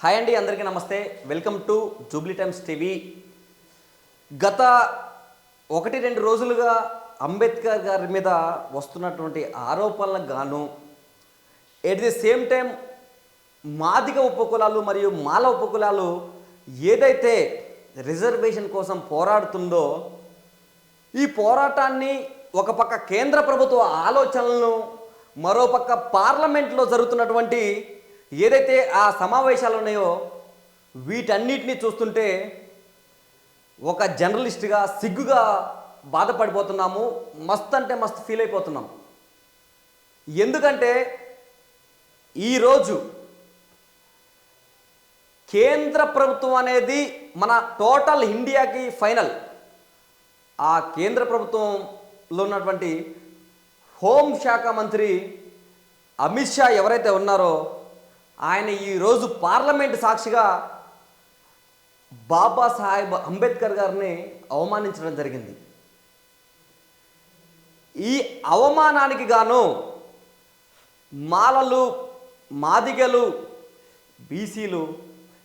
Hi అండి అందరికీ నమస్తే. Welcome to Jubilee Times TV. గత ఒకటి రెండు రోజులుగా అంబేద్కర్ గారి మీద వస్తున్నటువంటి ఆరోపణలకు గాను at the same time Madiga ఉపకులాలు మరియు మాల ఉపకులాలు ఏదైతే రిజర్వేషన్ కోసం పోరాడుతుందో ఈ పోరాటాన్ని ఒక పక్క కేంద్ర ప్రభుత్వ ఆలోచనలను మరోపక్క పార్లమెంట్లో జరుగుతున్నటువంటి ఏదైతే ఆ సమావేశాలు ఉన్నాయో వీటన్నిటిని చూస్తుంటే ఒక జర్నలిస్ట్గా సిగ్గుగా బాధపడిపోతున్నాము మస్త్ అంటే మస్త్ ఫీల్ అయిపోతున్నాం. ఎందుకంటే ఈరోజు కేంద్ర ప్రభుత్వం అనేది మన టోటల్ ఇండియాకి ఫైనల్. ఆ కేంద్ర ప్రభుత్వంలో ఉన్నటువంటి హోంశాఖ మంత్రి అమిత్ షా ఎవరైతే ఉన్నారో ఆయన ఈరోజు పార్లమెంట్ సాక్షిగా బాబాసాహెబ్ అంబేద్కర్ గారిని అవమానించడం జరిగింది. ఈ అవమానానికి గాను మాలలు మాదిగలు బీసీలు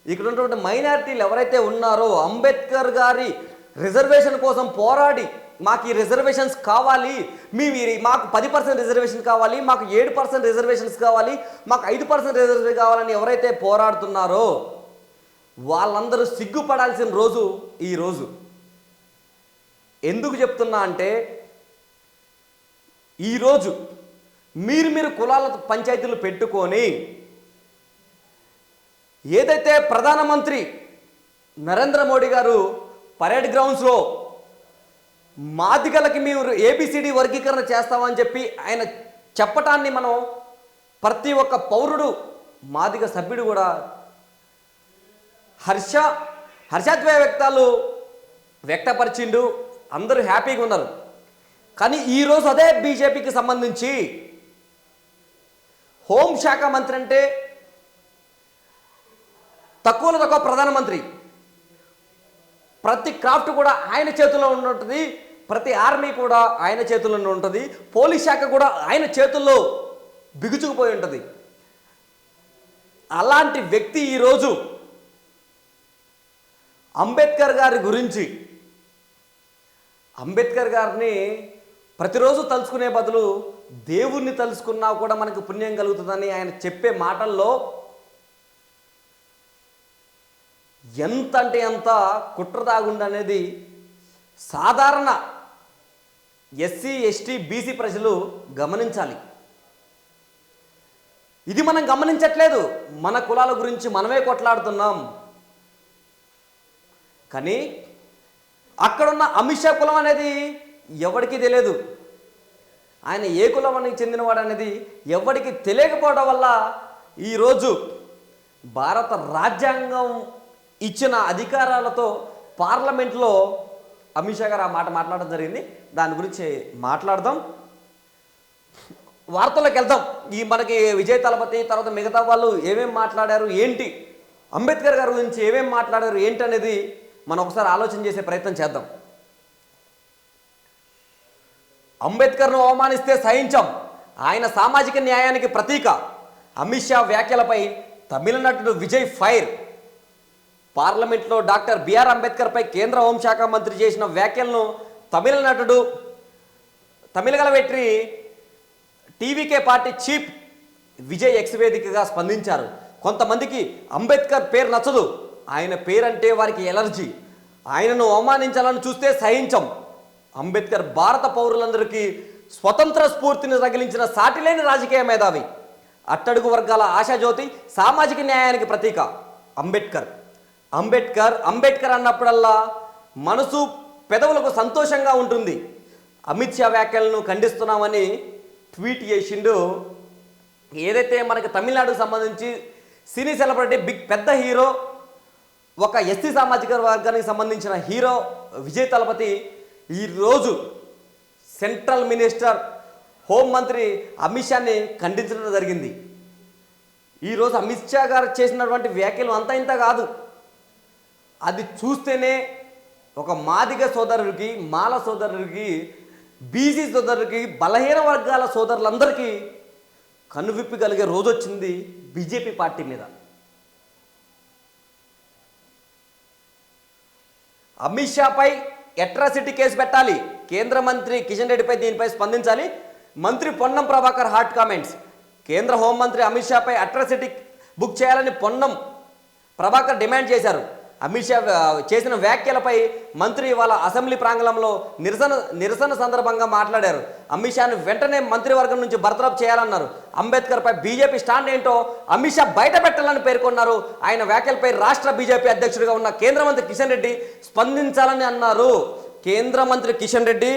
ఇక్కడ ఉన్నటువంటి మైనారిటీలు ఎవరైతే ఉన్నారో అంబేద్కర్ గారి రిజర్వేషన్ కోసం పోరాడి మాకు ఈ రిజర్వేషన్స్ కావాలి. మీ మీరు మాకు పది పర్సెంట్ రిజర్వేషన్ కావాలి మాకు ఏడు పర్సెంట్ రిజర్వేషన్స్ కావాలి మాకు ఐదు పర్సెంట్ రిజర్వేషన్ కావాలని ఎవరైతే పోరాడుతున్నారో వాళ్ళందరూ సిగ్గుపడాల్సిన రోజు ఈరోజు ఎందుకు చెప్తున్నా అంటే ఈరోజు మీరు మీరు కులాల పంచాయతీలు పెట్టుకొని ఏదైతే ప్రధానమంత్రి నరేంద్ర మోడీ గారు పరేడ్ గ్రౌండ్స్లో మాదిగలకి మేము ఏబిసిడి వర్గీకరణ చేస్తామని చెప్పి ఆయన చెప్పటాన్ని మనం ప్రతి ఒక్క పౌరుడు మాదిగ సభ్యుడు కూడా హర్ష హర్షాద్వయ వ్యక్తాలు వ్యక్తపరిచిండు. అందరూ హ్యాపీగా ఉన్నారు. కానీ ఈరోజు అదే బీజేపీకి సంబంధించి హోంశాఖ మంత్రి అంటే తక్కువలో తక్కువ ప్రధానమంత్రి. ప్రతి క్రాఫ్ట్ కూడా ఆయన చేతిలో ఉంటుంది ప్రతి ఆర్మీ కూడా ఆయన చేతుల్లోనే ఉంటుంది. పోలీస్ శాఖ కూడా ఆయన చేతుల్లో బిగుచుకుపోయి ఉంటుంది. అలాంటి వ్యక్తి ఈరోజు అంబేద్కర్ గారి గురించి అంబేద్కర్ గారిని ప్రతిరోజు తలుచుకునే బదులు దేవుణ్ణి తలుచుకున్నా కూడా మనకు పుణ్యం కలుగుతుందని ఆయన చెప్పే మాటల్లో ఎంత అంటే ఎంత కుట్ర తాగుండనేది సాధారణ ఎస్సీ ఎస్టీ బీసీ ప్రజలు గమనించాలి. ఇది మనం గమనించట్లేదు. మన కులాల గురించి మనమే కొట్లాడుతున్నాం. కానీ అక్కడున్న అమిత్ షా కులం అనేది ఎవరికీ తెలియదు. ఆయన ఏ కులానికి చెందినవాడు అనేది ఎవరికి తెలియకపోవడం వల్ల ఈరోజు భారత రాజ్యాంగం ఇచ్చిన అధికారాలతో పార్లమెంట్లో అమిత్ షా గారు ఆ మాట మాట్లాడడం జరిగింది. దాని గురించి మాట్లాడదాం. వార్తల్లోకి వెళ్దాం. ఈ మనకి విజయ్ తలపతి తర్వాత మిగతా వాళ్ళు ఏమేం మాట్లాడారు ఏంటి అంబేద్కర్ గారి గురించి ఏమేం మాట్లాడారు ఏంటి అనేది మనం ఒకసారి ఆలోచన చేసే ప్రయత్నం చేద్దాం. అంబేద్కర్ను అవమానిస్తే సహించాం. ఆయన సామాజిక న్యాయానికి ప్రతీక. అమిత్ షా వ్యాఖ్యలపై తమిళ నటుడు విజయ్ ఫైర్. పార్లమెంట్లో డాక్టర్ బిఆర్ అంబేద్కర్పై కేంద్ర హోంశాఖ మంత్రి చేసిన వ్యాఖ్యలను తమిళ నటుడు Tamilaga Vettri TVK party chief Vijay X వేదికగా స్పందించారు. కొంతమందికి అంబేద్కర్ పేరు నచ్చదు. ఆయన పేరంటే వారికి ఎలర్జీ. ఆయనను అవమానించాలని చూస్తే సహించం. అంబేద్కర్ భారత పౌరులందరికీ స్వతంత్ర స్ఫూర్తిని తగిలించిన సాటిలేని రాజకీయ మేధావి. అట్టడుగు వర్గాల ఆశాజ్యోతి సామాజిక న్యాయానికి ప్రతీక. అంబేద్కర్ అంబేద్కర్ అంబేద్కర్ అన్నప్పుడల్లా మనసు పెదవులకు సంతోషంగా ఉంటుంది. అమిత్ షా వ్యాఖ్యలను ఖండిస్తున్నామని ట్వీట్ చేసిండు. ఏదైతే మనకి తమిళనాడుకు సంబంధించి సినీ సెలబ్రిటీ బిగ్ పెద్ద హీరో ఒక ఎస్సీ సామాజిక వర్గానికి సంబంధించిన హీరో విజయ్ తలపతి ఈరోజు సెంట్రల్ మినిస్టర్ హోంమంత్రి అమిత్ షాని ఖండించడం జరిగింది. ఈరోజు అమిత్ షా గారు చేసినటువంటి వ్యాఖ్యలు అంతా ఇంత కాదు. అది చూస్తేనే ఒక మాదిగ సోదరుడికి మాల సోదరుడికి బీసీ సోదరుడికి బలహీన వర్గాల సోదరులందరికీ కనువిప్పి కలిగే రోజు వచ్చింది బీజేపీ పార్టీ మీద. అమిత్ షాపై ఎట్రాసిటీ కేసు పెట్టాలి. కేంద్ర మంత్రి కిషన్ రెడ్డిపై దీనిపై స్పందించాలి. మంత్రి పొన్నం ప్రభాకర్ హాట్ కామెంట్స్. కేంద్ర హోంమంత్రి అమిత్ షాపై అట్రాసిటీ బుక్ చేయాలని పొన్నం ప్రభాకర్ డిమాండ్ చేశారు. అమిత్ షా చేసిన వ్యాఖ్యలపై మంత్రి ఇవాళ అసెంబ్లీ ప్రాంగణంలో నిరసన నిరసన సందర్భంగా మాట్లాడారు. అమిత్ షాను వెంటనే మంత్రివర్గం నుంచి బర్తరఫ్ చేయాలన్నారు. అంబేద్కర్పై బీజేపీ స్టాండ్ ఏంటో అమిత్ షా బయట పెట్టాలని పేర్కొన్నారు. ఆయన వ్యాఖ్యలపై రాష్ట్ర బీజేపీ అధ్యక్షుడిగా ఉన్న కేంద్ర మంత్రి కిషన్ రెడ్డి స్పందించాలని అన్నారు. కేంద్ర మంత్రి కిషన్ రెడ్డి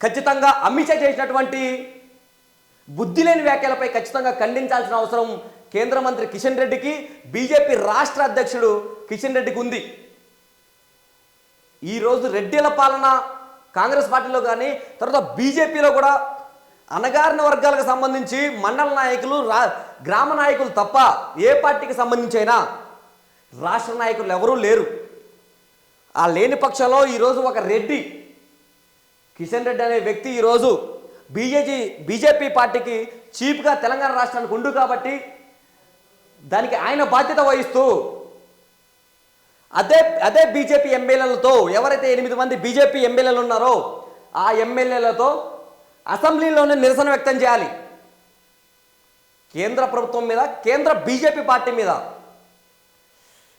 ఖచ్చితంగా అమిత్ షా చేసినటువంటి బుద్ధి లేని వ్యాఖ్యలపై ఖచ్చితంగా ఖండించాల్సిన అవసరం కేంద్ర మంత్రి కిషన్ రెడ్డికి బీజేపీ రాష్ట్ర అధ్యక్షుడు కిషన్ రెడ్డికి ఉంది. ఈరోజు రెడ్డిల పాలన కాంగ్రెస్ పార్టీలో కానీ తర్వాత బీజేపీలో కూడా అణగారిన వర్గాలకు సంబంధించి మండల నాయకులు రా గ్రామ నాయకులు తప్ప ఏ పార్టీకి సంబంధించి అయినా రాష్ట్ర నాయకులు ఎవరూ లేరు. ఆ లేని పక్షంలో ఈరోజు ఒక రెడ్డి కిషన్ రెడ్డి అనే వ్యక్తి ఈరోజు బీజేపీ బీజేపీ పార్టీకి చీఫ్గా తెలంగాణ రాష్ట్రానికి ఉండు కాబట్టి దానికి ఆయన బాధ్యత వహిస్తూ అదే అదే బీజేపీ ఎమ్మెల్యేలతో ఎవరైతే ఎనిమిది మంది బీజేపీ ఎమ్మెల్యేలు ఉన్నారో ఆ ఎమ్మెల్యేలతో అసెంబ్లీలోనే నిరసన వ్యక్తం చేయాలి. కేంద్ర ప్రభుత్వం మీద కేంద్ర బీజేపీ పార్టీ మీద.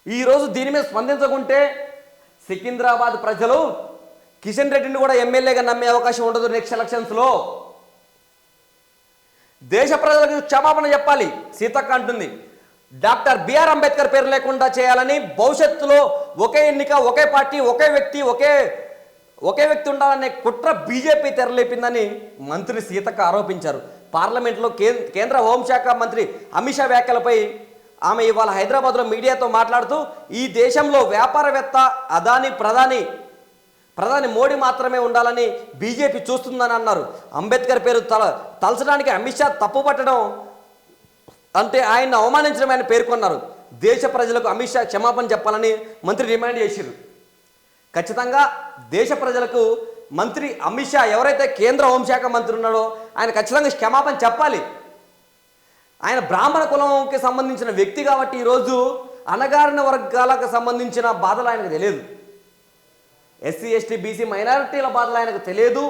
ఈరోజు దీని మీద స్పందించకుంటే సికింద్రాబాద్ ప్రజలు కిషన్ రెడ్డిని కూడా ఎమ్మెల్యేగా నమ్మే అవకాశం ఉండదు నెక్స్ట్ ఎలక్షన్స్లో. దేశ ప్రజలకు క్షమాపణ చెప్పాలి. సీతక్క అంటుంది. డాక్టర్ బిఆర్ అంబేద్కర్ పేరు లేకుండా చేయాలని భవిష్యత్తులో ఒకే ఎన్నిక ఒకే పార్టీ ఒకే వ్యక్తి ఒకే ఒకే వ్యక్తి ఉండాలనే కుట్ర బీజేపీ తెరలేపిందని మంత్రి సీతక్క ఆరోపించారు. పార్లమెంట్లో కేంద్ర హోంశాఖ మంత్రి అమిత్ షా వ్యాఖ్యలపై ఆమె ఇవాళ హైదరాబాద్లో మీడియాతో మాట్లాడుతూ ఈ దేశంలో వ్యాపారవేత్త అదాని ప్రధాని ప్రధాని మోడీ మాత్రమే ఉండాలని బీజేపీ చూస్తుందని అన్నారు. అంబేద్కర్ పేరు తల తలచడానికి అమిత్ షా తప్పుపట్టడం అంటే ఆయన అవమానించడం ఆయన పేర్కొన్నారు. దేశ ప్రజలకు అమిత్ షా క్షమాపణ చెప్పాలని మంత్రి డిమాండ్ చేశారు ఖచ్చితంగా దేశ ప్రజలకు మంత్రి అమిత్ షా ఎవరైతే కేంద్ర హోంశాఖ మంత్రి ఉన్నాడో ఆయన ఖచ్చితంగా క్షమాపణ చెప్పాలి. ఆయన బ్రాహ్మణ కులంకి సంబంధించిన వ్యక్తి కాబట్టి ఈరోజు అణగారిన వర్గాలకు సంబంధించిన బాధలు ఆయనకు తెలియదు. ఎస్సీ ఎస్టీ బీసీ మైనారిటీల బాధలు ఆయనకు తెలియదు.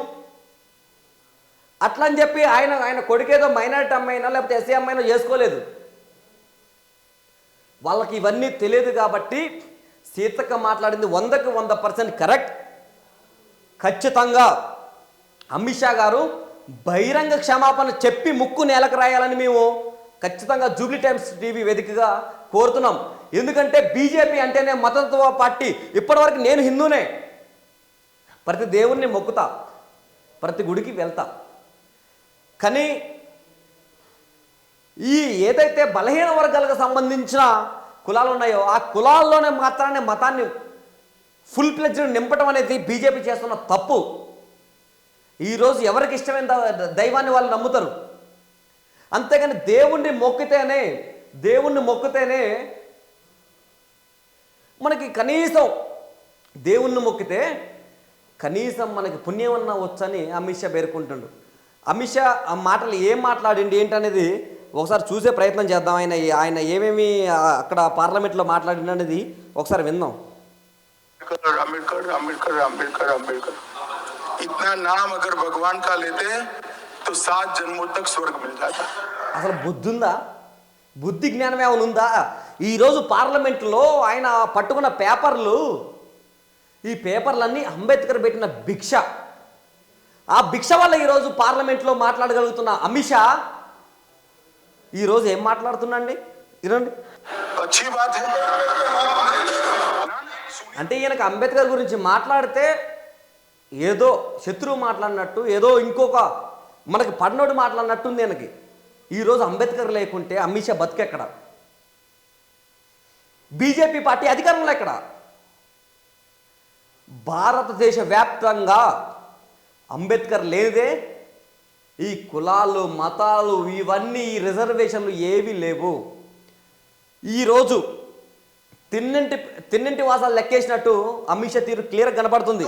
అట్లా అని చెప్పి ఆయన ఆయన కొడుకేదో మైనారిటీ అమ్మాయినా లేకపోతే ఎస్సీ అమ్మాయినా చేసుకోలేదు. వాళ్ళకి ఇవన్నీ తెలియదు కాబట్టి సీతక్క మాట్లాడింది వందకు వంద పర్సెంట్ కరెక్ట్. ఖచ్చితంగా అమిత్ షా గారు బహిరంగ క్షమాపణ చెప్పి ముక్కు నేలకు రాయాలని మేము ఖచ్చితంగా జూబ్లీ టైమ్స్ టీవీ వేదికగా కోరుతున్నాం. ఎందుకంటే బీజేపీ అంటేనే మతత్వ పార్టీ. ఇప్పటివరకు నేను హిందూనే. ప్రతి దేవుణ్ణి మొక్కుతా. ప్రతి గుడికి వెళ్తా. కానీ ఈ ఏదైతే బలహీన వర్గాలకు సంబంధించిన కులాలు ఉన్నాయో ఆ కులాల్లోనే మాత్రాన్ని మతాన్ని ఫుల్ ప్లెజ్డ్ నింపటం అనేది బీజేపీ చేస్తున్న తప్పు. ఈరోజు ఎవరికి ఇష్టమైన దైవాన్ని వాళ్ళు నమ్ముతారు? అంతేగాని దేవుణ్ణి మొక్కితేనే దేవుణ్ణి మొక్కితేనే మనకి కనీసం దేవుణ్ణి మొక్కితే కనీసం మనకి పుణ్యమన్నా వచ్చని అమిత్ షా పేర్కొంటుండు. అమిత్ షా ఆ మాటలు ఏం మాట్లాడండి ఏంటనేది ఒకసారి చూసే ప్రయత్నం చేద్దాం. ఆయన ఆయన ఏమేమి అక్కడ పార్లమెంట్లో మాట్లాడింది అనేది ఒకసారి విందాం. అంబేద్కర్ అంబేద్కర్ అంబేద్కర్ అంబేద్కర్ ఇతనా నామ్ అగర్ భగవాన్ కా లేతే తో సాత్ జన్మో తక్ స్వర్గ మిల్ జాతా. అసలు బుద్ధి ఉందా బుద్ధి జ్ఞానం ఏమైనా ఉందా? ఈరోజు పార్లమెంట్లో ఆయన పట్టుకున్న పేపర్లు ఈ పేపర్లన్నీ అంబేద్కర్ పెట్టిన భిక్ష. ఆ భిక్ష వల్ల ఈరోజు పార్లమెంట్లో మాట్లాడగలుగుతున్న అమిత్ షా ఈరోజు ఏం మాట్లాడుతున్నాండి తినండి అంటే ఈయనకు అంబేద్కర్ గురించి మాట్లాడితే ఏదో శత్రువు మాట్లాడినట్టు ఏదో ఇంకొక మనకి పడినోడు మాట్లాడినట్టుంది ఈయనకి. ఈరోజు అంబేద్కర్ లేకుంటే అమిత్ షా బతికెక్కడ? బీజేపీ పార్టీ అధికారంలో ఎక్కడ? భారతదేశ వ్యాప్తంగా అంబేద్కర్ లేదే. ఈ కులాలు మతాలు ఇవన్నీ ఈ రిజర్వేషన్లు ఏవి లేవు. ఈరోజు తిన్నింటి తిన్నింటి వాసాలు లెక్కేసినట్టు అమిత్ షా తీరు క్లియర్ కనబడుతుంది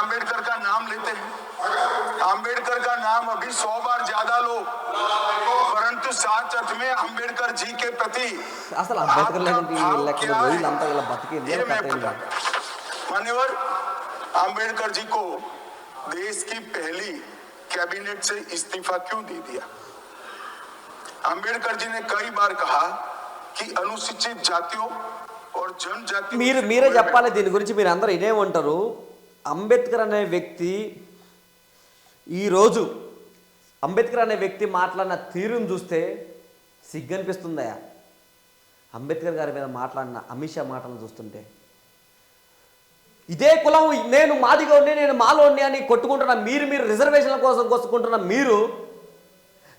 అంబేద్కర్ కా నామ్ అంబేద్కర్ అభి సో బార్ జాదా లో कि अंबेडकर का नाम लेते हैं अंबेडकर का नाम अभी सौ बार ज्यादा लो परंतु साच अर्थ में अंबेडकर जी के प्रति అసలు అంబేద్కర్ లేదంటే आपका भाव లెక్క क्या है? వీళ్ళంతా ఇలా బతికేది ये मैं కథ ఏంటి? बता मान्यवर अंबेडकर जी को देश की पहली कैबिनेट से इस्तीफा क्यों दे दिया अंबेडकर जी ने कई बार कहा कि अनुसूचित जातियों और जनजाति మీరు మీరే చెప్పాలి దీని గురించి మీరు అందరూ ఇదేమంటారు అంబేద్కర్ అనే వ్యక్తి ఈరోజు అంబేద్కర్ అనే వ్యక్తి మాట్లాడిన తీరును చూస్తే సిగ్గనిపిస్తుందయా అంబేద్కర్ గారి మీద మాట్లాడిన అమిత్ షా మాటలు చూస్తుంటే ఇదే కులం నేను మాదిగా ఉండి నేను మాలోడిని అని కొట్టుకుంటున్న మీరు మీరు రిజర్వేషన్ల కోసం కోసుకుంటున్న మీరు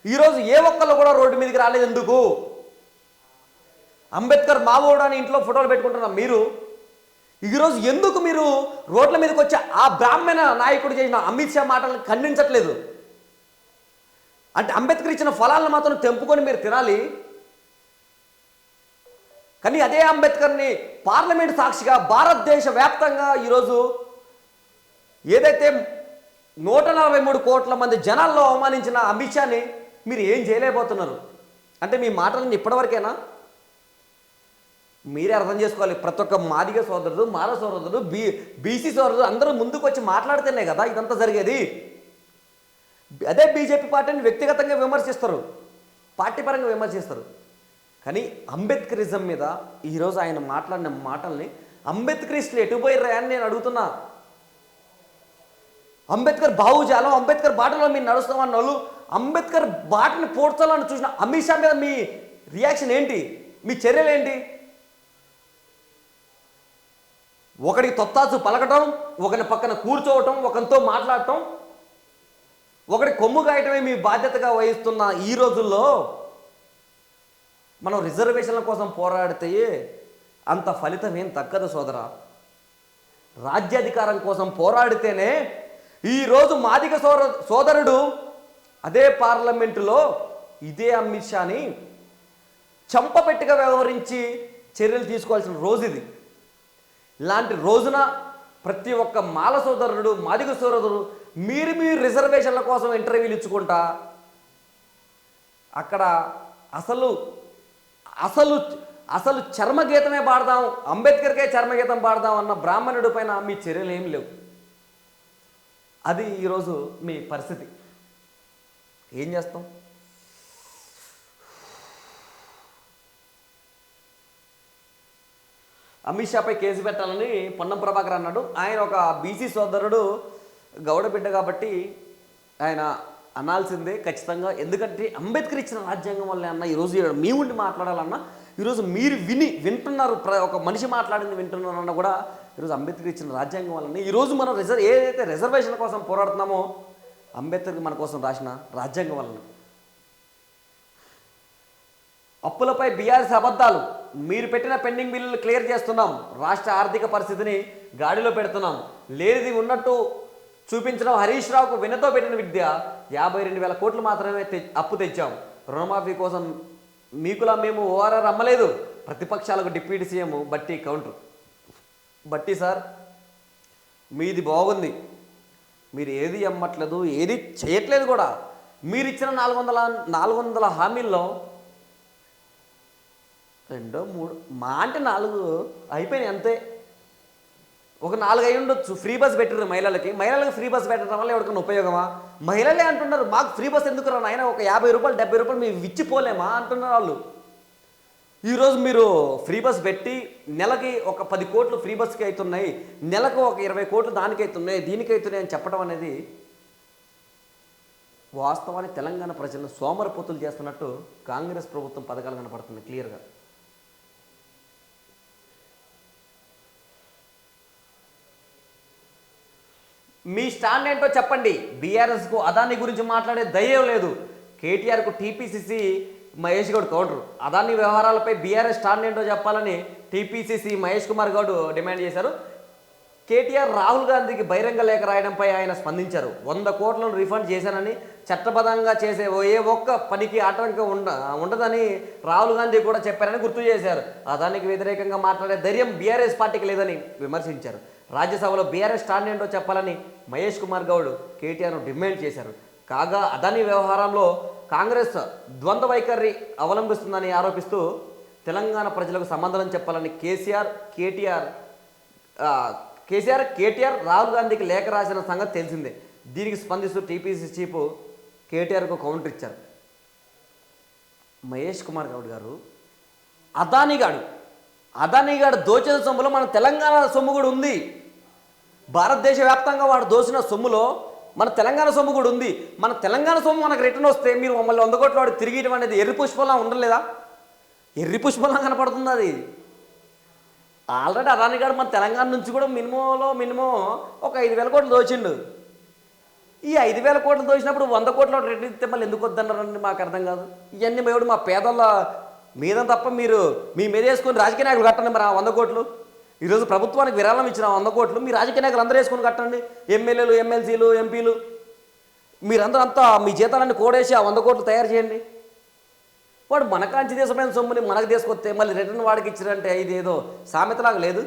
ఈరోజు ఏ ఒక్కళ్ళు కూడా రోడ్డు మీదకి రాలేదు ఎందుకు? అంబేద్కర్ మావోడు అని ఇంట్లో ఫోటోలు పెట్టుకుంటున్న మీరు ఈరోజు ఎందుకు మీరు రోడ్ల మీదకి వచ్చి ఆ బ్రాహ్మణ నాయకుడు చేసిన అమిత్ షా మాటలను ఖండించట్లేదు? అంటే అంబేద్కర్ ఇచ్చిన ఫలాలను మాత్రం తెంపుకొని మీరు తినాలి. కానీ అదే అంబేద్కర్ని పార్లమెంట్ సాక్షిగా భారతదేశ వ్యాప్తంగా ఈరోజు ఏదైతే నూట నలభై మూడు కోట్ల మంది జనాల్లో అవమానించిన అమిత్ షాని మీరు ఏం చేయలేకపోతున్నారు? అంటే మీ మాటలను ఇప్పటివరకేనా? మీరే అర్థం చేసుకోవాలి. ప్రతి ఒక్క మాదిగ సోదరుడు మాల సోదరుడు బీ బీసీ సోదరుడు అందరూ ముందుకు వచ్చి మాట్లాడితేనే కదా ఇదంతా జరిగేది. అదే బీజేపీ పార్టీని వ్యక్తిగతంగా విమర్శిస్తారు. పార్టీ పరంగా విమర్శిస్తారు. కానీ అంబేద్కరిజం మీద ఈరోజు ఆయన మాట్లాడిన మాటల్ని అంబేద్కరిస్టులు ఎటుపోయారా అని నేను అడుగుతున్నా. అంబేద్కర్ బాహుజాలం అంబేద్కర్ బాటలో మీరు నడుస్తామన్న వాళ్ళు అంబేద్కర్ బాటని పోడ్చాలని చూసిన అమిత్ షా మీద మీ రియాక్షన్ ఏంటి? మీ చర్యలు ఏంటి? ఒకడికి తొత్తాసు పలకటం ఒకరి పక్కన కూర్చోవటం ఒకరితో మాట్లాడటం ఒకటి కొమ్ము కాయటమే మీ బాధ్యతగా వహిస్తున్న ఈ రోజుల్లో మనం రిజర్వేషన్ల కోసం పోరాడితే అంత ఫలితం ఏం తగ్గదు సోదరా. రాజ్యాధికారం కోసం పోరాడితేనే ఈరోజు మాదిక సోర సోదరుడు అదే పార్లమెంటులో ఇదే అమిత్ షాని చంపపెట్టుగా వ్యవహరించి చర్యలు తీసుకోవాల్సిన రోజు ఇది ఇలాంటి రోజున ప్రతి ఒక్క మాల సోదరుడు మాదిగ సోదరుడు మీరు మీరు రిజర్వేషన్ల కోసం ఇంటర్వ్యూలు ఇచ్చుకుంటా అక్కడ అసలు అసలు అసలు చర్మగీతమే పాడదాం అంబేద్కర్కే చర్మగీతం పాడదాం అన్న బ్రాహ్మణుడి పైన మీ చర్యలు ఏం లేవు. అది ఈరోజు మీ పరిస్థితి. ఏం చేస్తాం? అమిత్ షాపై కేసు పెట్టాలని పొన్నం ప్రభాకర్ అన్నాడు. ఆయన ఒక బీసీ సోదరుడు గౌడ బిడ్డ కాబట్టి ఆయన అనాల్సిందే ఖచ్చితంగా. ఎందుకంటే అంబేద్కర్ ఇచ్చిన రాజ్యాంగం వల్లే అన్న ఈరోజు మీ ఉండి మాట్లాడాలన్నా ఈరోజు మీరు విని వింటున్నారు ప్ర ఒక మనిషి మాట్లాడింది వింటున్నారన్న కూడా ఈరోజు అంబేద్కర్ ఇచ్చిన రాజ్యాంగం వల్లనే ఈరోజు మనం రిజర్వ్ ఏదైతే రిజర్వేషన్ కోసం పోరాడుతున్నామో అంబేద్కర్ మన కోసం రాసిన రాజ్యాంగం వలన అప్పులపై బీఆర్ఎస్ అబద్ధాలు. మీరు పెట్టిన పెండింగ్ బిల్లులు క్లియర్ చేస్తున్నాం. రాష్ట్ర ఆర్థిక పరిస్థితిని గాడిలో పెడుతున్నాం. లేనిది ఉన్నట్టు చూపించడం హరీష్ రావుకు వినతో పెట్టిన విద్య యాభై రెండు వేల కోట్లు మాత్రమే తె అప్పు తెచ్చాం. రుణమాఫీ కోసం మీకులా మేము ఓఆర్ఆర్ అమ్మలేదు. ప్రతిపక్షాలకు deputy CM Bhatti counter. Bhatti sir మీది బాగుంది. మీరు ఏది అమ్మట్లేదు ఏది చేయట్లేదు కూడా. మీరు ఇచ్చిన నాలుగు వందల నాలుగు వందల హామీల్లో రెండో మూడు మా అంటే నాలుగు అయిపోయినాయి అంతే. ఒక నాలుగు అయి ఉండొచ్చు. ఫ్రీ బస్ పెట్టారు మహిళలకి. మహిళలకు ఫ్రీ బస్ పెట్టడం వల్ల ఎవరికైనా ఉపయోగమా? మహిళలే అంటున్నారు మాకు ఫ్రీ బస్ ఎందుకు రా నాయన? ఒక యాభై రూపాయలు డెబ్బై రూపాయలు మేము విచ్చిపోలేమా అంటున్నారు వాళ్ళు. ఈరోజు మీరు ఫ్రీ బస్ పెట్టి నెలకి ఒక పది కోట్లు ఫ్రీ బస్కి అవుతున్నాయి. నెలకు ఒక ఇరవై కోట్లు దానికి అవుతున్నాయి. దీనికి అవుతున్నాయి అని చెప్పడం అనేది వాస్తవాన్ని తెలంగాణ ప్రజలను సోమరపోతులు చేస్తున్నట్టు కాంగ్రెస్ ప్రభుత్వం పథకాలు కనపడుతుంది క్లియర్గా. మీ స్టాండ్ ఏంటో చెప్పండి. బీఆర్ఎస్కు అదాని గురించి మాట్లాడే ధైర్యం లేదు. కేటీఆర్కు టీపీసీసీ మహేష్ గౌడ్ కౌంటర్. అదాని వ్యవహారాలపై బీఆర్ఎస్ స్టాండ్ ఏంటో చెప్పాలని టీపీసీసీ మహేష్ కుమార్ గౌడ్ డిమాండ్ చేశారు. కేటీఆర్ రాహుల్ గాంధీకి బహిరంగ లేఖ రాయడంపై ఆయన స్పందించారు. వంద కోట్లను రిఫండ్ చేశానని చట్టబద్ధంగా చేసే ఓ ఏ ఒక్క పనికి ఆటంకం ఉండ ఉండదని రాహుల్ గాంధీ కూడా చెప్పారని గుర్తు చేశారు. అదానికి వ్యతిరేకంగా మాట్లాడే ధైర్యం బీఆర్ఎస్ పార్టీకి లేదని విమర్శించారు. రాజ్యసభలో బీఆర్ఎస్ స్టాండ్ ఏంటో చెప్పాలని మహేష్ కుమార్ గౌడ్ కేటీఆర్ను డిమాండ్ చేశారు. కాగా అదాని వ్యవహారంలో కాంగ్రెస్ ద్వంద్వ వైఖరి అవలంబిస్తుందని ఆరోపిస్తూ తెలంగాణ ప్రజలకు సమాధానం చెప్పాలని కేసీఆర్ కేటీఆర్ కేసీఆర్ కేటీఆర్ రాహుల్ గాంధీకి లేఖ రాసిన సంగతి తెలిసిందే. దీనికి స్పందిస్తూ టీపీసీ చీఫ్ కేటీఆర్కు కౌంటర్ ఇచ్చారు. మహేష్ కుమార్ గౌడ్ గారు అదానీ గాడు అదానీ గాడు దోచిన సొమ్ములో మన తెలంగాణ సొమ్ము కూడా ఉంది. భారతదేశ వ్యాప్తంగా వాడు దోసిన సొమ్ములో మన తెలంగాణ సొమ్ము కూడా ఉంది. మన తెలంగాణ సొమ్ము మనకు రిటర్న్ వస్తే మీరు మమ్మల్ని వంద కోట్ల వాడు తిరిగి అనేది ఎర్రి పుష్పంలా ఉండలేదా? ఎర్రి పుష్పంలా కనపడుతుంది అది. ఆల్రెడీ అదాని గారు మన తెలంగాణ నుంచి కూడా మినిమంలో మినిమం ఒక ఐదు వేల కోట్లు దోచిండు. ఈ ఐదు వేల కోట్లు దోచినప్పుడు వంద కోట్ల రిటర్న్ ఇస్తే మళ్ళీ ఎందుకు వద్దన్నారండి మాకు అర్థం కాదు. ఇవన్నీ మేడు మా పేదల మీద తప్ప మీరు మీ మీద వేసుకొని రాజకీయ నాయకులు కట్టండి మరి ఆ వంద కోట్లు. ఈరోజు ప్రభుత్వానికి విరాళం ఇచ్చిన వంద కోట్లు మీ రాజకీయ నాయకులు అందరూ వేసుకొని కట్టండి. ఎమ్మెల్యేలు ఎమ్మెల్సీలు ఎంపీలు. మీరందరూ అంతా మీ జీతాలన్నీ కోడేసి ఆ వంద కోట్లు తయారు చేయండి. వాడు మన కాంచి దేశమైన సొమ్ముని మనకు తీసుకొస్తే మళ్ళీ రిటర్న్ వాడికి ఇచ్చారంటే ఇది ఏదో సామెతలాగా లేదు.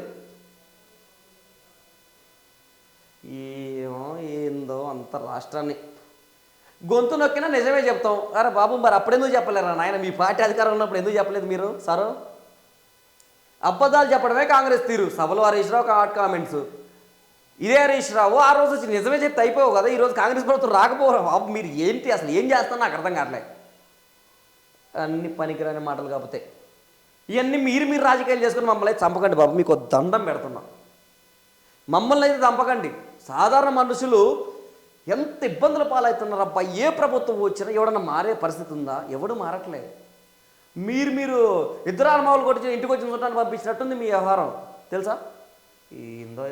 ఏమో ఏందో అంత రాష్ట్రాన్ని. గొంతు నొక్కినా నిజమే చెప్తాం. అరే బాబు మరి అప్పుడెందుకు చెప్పలేరా నాయన? మీ పార్టీ అధికారం ఉన్నప్పుడు ఎందుకు చెప్పలేదు మీరు? సారు? అబద్ధాలు చెప్పడమే కాంగ్రెస్ తీరు. సభలో హరీష్ రావు హాట్ కామెంట్స్. ఇదే హరీష్ రావు ఆ రోజు వచ్చి నిజమే చెప్తే అయిపోవు కదా ఈరోజు కాంగ్రెస్ ప్రభుత్వం రాకపోవడం. బాబు మీరు ఏంటి అసలు ఏం చేస్తాను నాకు అర్థం కావట్లే. అన్ని పనికిరాని మాటలు కాకపోతే. ఇవన్నీ మీరు మీరు రాజకీయాలు చేసుకుని మమ్మల్ని అయితే చంపకండి బాబు మీకు దండం పెడుతున్నాం. మమ్మల్ని అయితే చంపకండి. సాధారణ మనుషులు ఎంత ఇబ్బందుల పాలవుతున్నారు అబ్బా ఏ ప్రభుత్వం వచ్చినా ఎవడన్నా మారే పరిస్థితి ఉందా? ఎవడు మారట్లేదు మీరు మీరు ఇద్దరు అనుభవాలు కొట్టి ఇంటికి వచ్చిన చుట్టాన్ని పంపించినట్టుంది మీ వ్యవహారం. తెలుసా? ఏందో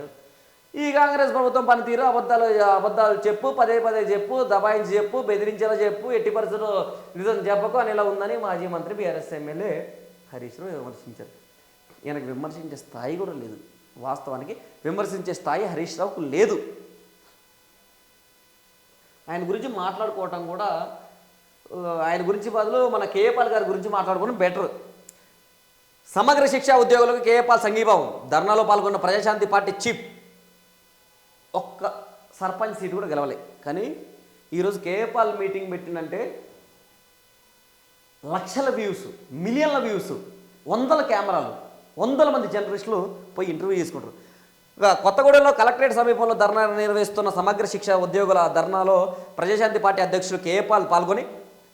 ఈ కాంగ్రెస్ ప్రభుత్వం పనితీరు అబద్ధాలు అబద్ధాలు చెప్పు పదే పదే చెప్పు దబాయించి చెప్పు బెదిరించేలా చెప్పు ఎట్టి పరిస్థితులు నిజం చెప్పకు అని ఇలా ఉందని మాజీ మంత్రి బీఆర్ఎస్ ఎమ్మెల్యే హరీష్ రావు విమర్శించారు. ఈయనకు విమర్శించే స్థాయి కూడా లేదు. వాస్తవానికి విమర్శించే స్థాయి హరీష్ రావుకు లేదు. ఆయన గురించి మాట్లాడుకోవటం కూడా ఆయన గురించి బదులు మన కేఏపాల్ గారి గురించి మాట్లాడుకోవడం బెటర్. సమగ్ర శిక్షా ఉద్యోగులకు కేఏపాల్ సంఘీభావం. ధర్నాలో పాల్గొన్న ప్రజాశాంతి పార్టీ చీఫ్ ఒక్క సర్పంచ్ సీటు కూడా గెలవలే. కానీ ఈరోజు కేఏపాల్ మీటింగ్ పెట్టిందంటే లక్షల వ్యూస్ మిలియన్ల వ్యూస్ వందల కెమెరాలు వందల మంది జర్నలిస్టులు పోయి ఇంటర్వ్యూ చేసుకుంటారు. కొత్తగూడెంలో కలెక్టరేట్ సమీపంలో ధర్నా నిర్వహిస్తున్న సమగ్ర శిక్ష ఉద్యోగుల ధర్నాలో ప్రజాశాంతి పార్టీ అధ్యక్షులు కేఏపాల్ పాల్గొని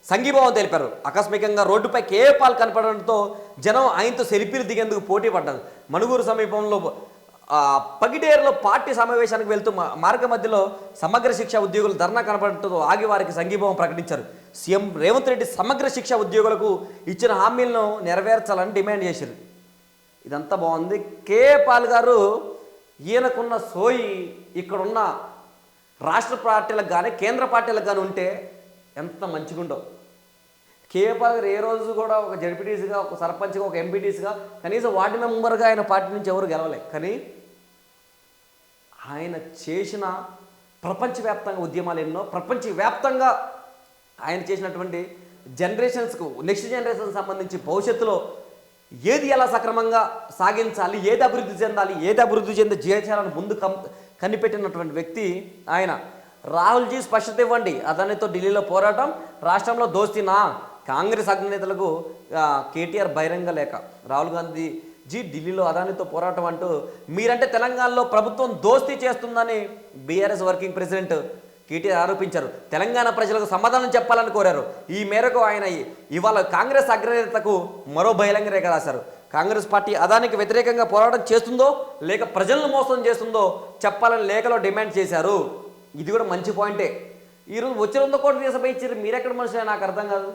సంఘీభావం తెలిపారు. ఆకస్మికంగా రోడ్డుపై కేపాలు కనపడడంతో జనం ఆయనతో సెల్ఫీలు దిగేందుకు పోటీ పడ్డారు. మణుగూరు సమీపంలో పగిడేరులో పార్టీ సమావేశానికి వెళ్తూ మార్గ మధ్యలో సమగ్ర శిక్ష ఉద్యోగులు ధర్నా కనపడటంతో ఆగి వారికి సంఘీభావం ప్రకటించారు. సీఎం రేవంత్ రెడ్డి సమగ్ర శిక్ష ఉద్యోగులకు ఇచ్చిన హామీలను నెరవేర్చాలని డిమాండ్ చేశారు. ఇదంతా బాగుంది. కే పాల్ గారు ఈయనకున్న సోయి ఇక్కడున్న రాష్ట్ర పార్టీలకు కానీ కేంద్ర పార్టీలకు కానీ ఉంటే ఎంత మంచిగుండో కేపాల్ గారు ఏ రోజు కూడా ఒక జడ్పీటీసీగా ఒక సర్పంచ్గా ఒక ఎంపీటీసీగా కనీసం వార్డు మెంబర్గా ఆయన పార్టీ నుంచి ఎవరు గెలవలే. కానీ ఆయన చేసిన ప్రపంచవ్యాప్తంగా ఉద్యమాలు ఎన్నో ప్రపంచవ్యాప్తంగా ఆయన చేసినటువంటి జనరేషన్స్కు నెక్స్ట్ జనరేషన్ సంబంధించి భవిష్యత్తులో ఏది ఎలా సక్రమంగా సాగించాలి ఏది అభివృద్ధి చెందాలి ఏది అభివృద్ధి చెంది చేయాలని ముందు కనిపెట్టినటువంటి వ్యక్తి ఆయన. రాహుల్జీ స్పష్టత ఇవ్వండి. అదానితో ఢిల్లీలో పోరాటం రాష్ట్రంలో దోస్తీనా? కాంగ్రెస్ అగ్రనేతలకు కేటీఆర్ బహిరంగ లేఖ. రాహుల్ గాంధీ జీ ఢిల్లీలో అదానితో పోరాటం అంటూ మీరంటే తెలంగాణలో ప్రభుత్వం దోస్తీ చేస్తుందని బీఆర్ఎస్ వర్కింగ్ ప్రెసిడెంట్ కేటీఆర్ ఆరోపించారు. తెలంగాణ ప్రజలకు సమాధానం చెప్పాలని కోరారు. ఈ మేరకు ఆయన ఇవాళ కాంగ్రెస్ అగ్రనేతకు మరో బహిరంగ రేఖ రాశారు. కాంగ్రెస్ పార్టీ అదానికి వ్యతిరేకంగా పోరాటం చేస్తుందో లేక ప్రజలను మోసం చేస్తుందో చెప్పాలని లేఖలో డిమాండ్ చేశారు. ఇది కూడా మంచి పాయింటే. ఈరోజు వచ్చిన వంద కోట్లు దేశపై ఇచ్చారు. మీరెక్కడ మనుషులే? నాకు అర్థం కాదు.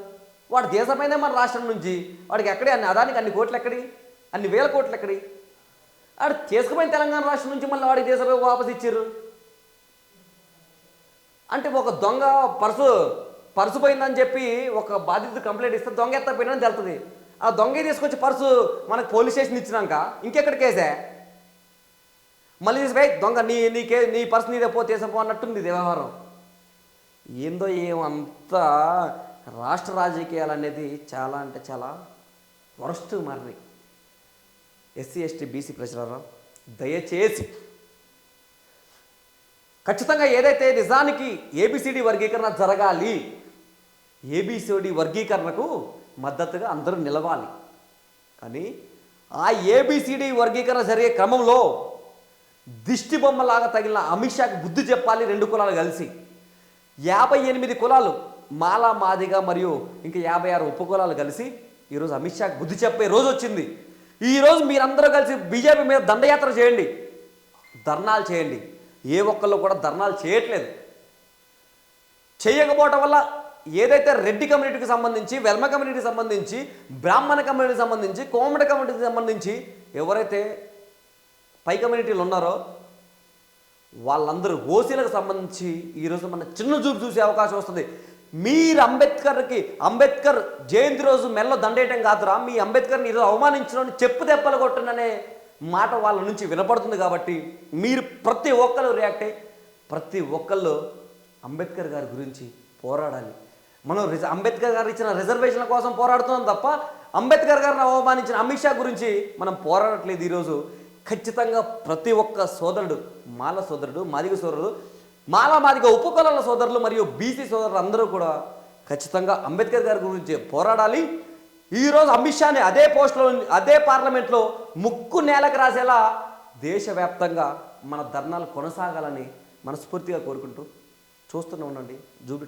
వాడు దేశమైందే మన రాష్ట్రం నుంచి? వాడికి ఎక్కడే? అన్ని అదానికి అన్ని కోట్లు ఎక్కడి? అన్ని వేల కోట్లు ఎక్కడి? వాడు చేసుకుపోయిన తెలంగాణ రాష్ట్రం నుంచి మళ్ళీ వాడికి దేశపై వాపస్ ఇచ్చారు. అంటే ఒక దొంగ పర్సు పర్సు పోయిందని చెప్పి ఒక బాధితుడు కంప్లైంట్ ఇస్తే దొంగ ఎత్తపోయిందని తెలుస్తుంది ఆ దొంగ తీసుకొచ్చి పర్సు మనకు పోలీస్ స్టేషన్ ఇచ్చినాక ఇంకెక్కడ కేసే? మళ్ళీ తీసుకుపోయి దొంగ నీ నీకే నీ పర్స్ నీదే పో తీసపో అన్నట్టుంది వ్యవహారం. ఏందో ఏమంతా రాష్ట్ర రాజకీయాలు అనేది చాలా అంటే చాలా వరస్ట్ మారినాయి ఎస్సీ ఎస్టీ బీసీ ప్రజలరా దయచేసి ఖచ్చితంగా ఏదైతే నిజానికి ఏబిసిడి వర్గీకరణ జరగాలి ఏబిసిడి వర్గీకరణకు మద్దతుగా అందరూ నిలవాలి. కానీ ఆ ఏబిసిడి వర్గీకరణ జరిగే క్రమంలో దిష్టి బొమ్మలాగా తగిలిన అమిత్ షాకి బుద్ధి చెప్పాలి రెండు కులాలు కలిసి. యాభై ఎనిమిది కులాలు మాలా మాదిగా మరియు ఇంకా యాభై ఆరు ఉపకులాలు కలిసి ఈరోజు అమిత్ షాకి బుద్ధి చెప్పే రోజు వచ్చింది. ఈరోజు మీరందరూ కలిసి బీజేపీ మీద దండయాత్ర చేయండి. ధర్నాలు చేయండి. ఏ ఒక్కళ్ళు కూడా ధర్నాలు చేయట్లేదు. చేయకపోవటం వల్ల ఏదైతే రెడ్డి కమ్యూనిటీకి సంబంధించి వెల్మ కమ్యూనిటీకి సంబంధించి బ్రాహ్మణ కమ్యూనిటీకి సంబంధించి కోమడ కమ్యూనిటీకి సంబంధించి ఎవరైతే పై కమ్యూనిటీలు ఉన్నారో వాళ్ళందరూ ఓసీలకు సంబంధించి ఈరోజు మన చిన్న చూపు చూసే అవకాశం వస్తుంది. మీరు అంబేద్కర్కి అంబేద్కర్ జయంతి రోజు మెల్ల దండేయటం కాదురా మీ అంబేద్కర్ని ఈరోజు అవమానించడం చెప్పు దెబ్బలు కొట్టననే మాట వాళ్ళ నుంచి వినపడుతుంది కాబట్టి మీరు ప్రతి ఒక్కరు రియాక్ట్ అయ్యి ప్రతి ఒక్కళ్ళు అంబేద్కర్ గారి గురించి పోరాడాలి. మనం రిజ అంబేద్కర్ గారు ఇచ్చిన రిజర్వేషన్ల కోసం పోరాడుతున్నాం తప్ప అంబేద్కర్ గారిని అవమానించిన అమిత్ షా గురించి మనం పోరాడట్లేదు ఈరోజు. ఖచ్చితంగా ప్రతి ఒక్క సోదరుడు మాల సోదరుడు మాదిగ సోదరుడు మాల మాదిగ ఉపకులాల సోదరులు మరియు బీసీ సోదరులు అందరూ కూడా ఖచ్చితంగా అంబేద్కర్ గారి గురించి పోరాడాలి. ఈరోజు అమిత్ షాని అదే పోస్టులో అదే పార్లమెంట్లో ముక్కు నేలకు రాసేలా దేశవ్యాప్తంగా మన ధర్నాలు కొనసాగాలని మనస్ఫూర్తిగా కోరుకుంటూ చూస్తూనే ఉండండి. జూబిట్